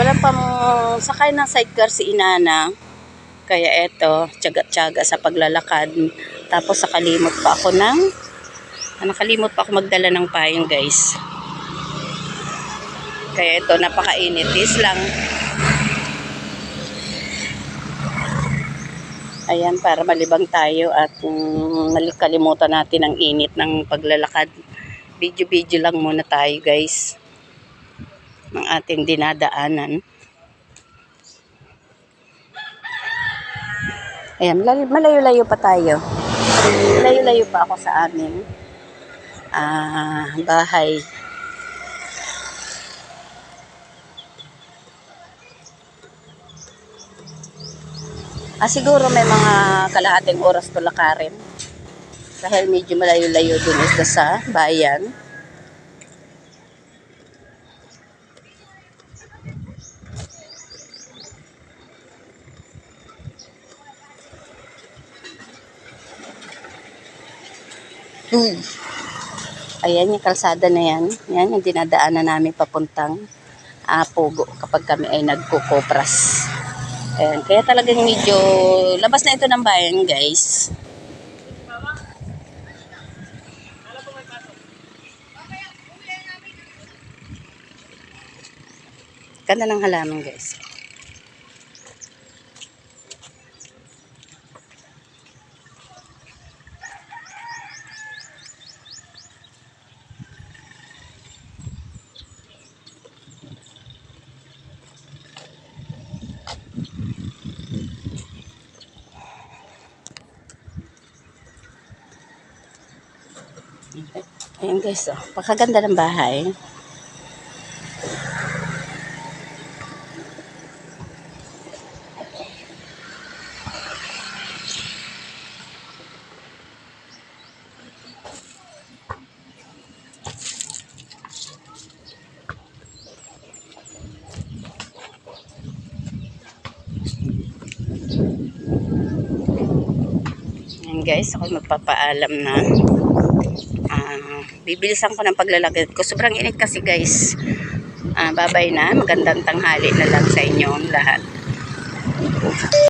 Wala pang sakay ng sidecar si Inana. Kaya eto, tiyaga-tiyaga sa paglalakad. Tapos nakalimot pa ako ng ah, nakalimot pa ako magdala ng payong guys. Kaya ito, napakainit. Is lang. Ayan, para malibang tayo at um, natin ang init ng paglalakad. Video-video lang muna tayo guys ng ating dinadaanan. Ayan, malay- malayo-layo pa tayo. Malayo-layo pa ako sa aming ah, bahay. Ah, siguro may mga kalahating oras to lakarin. Dahil medyo malayo-layo din isda sa bayan. Hmm. Ayan yung kalsada na yan. Yan yung dinadaanan namin papuntang ah, Pogo kapag kami ay nagkukopras. Ayan. Kaya talagang medyo labas na ito ng bayan guys. Ganda ng halaman guys. Ayan guys, oh. Pakaganda ng bahay. Ayan guys, ako magpapaalam na. Bibilisan ko ng paglalakad ko. Sobrang init kasi guys. Ah, babay na. Magandang tanghali na lang sa inyo lahat.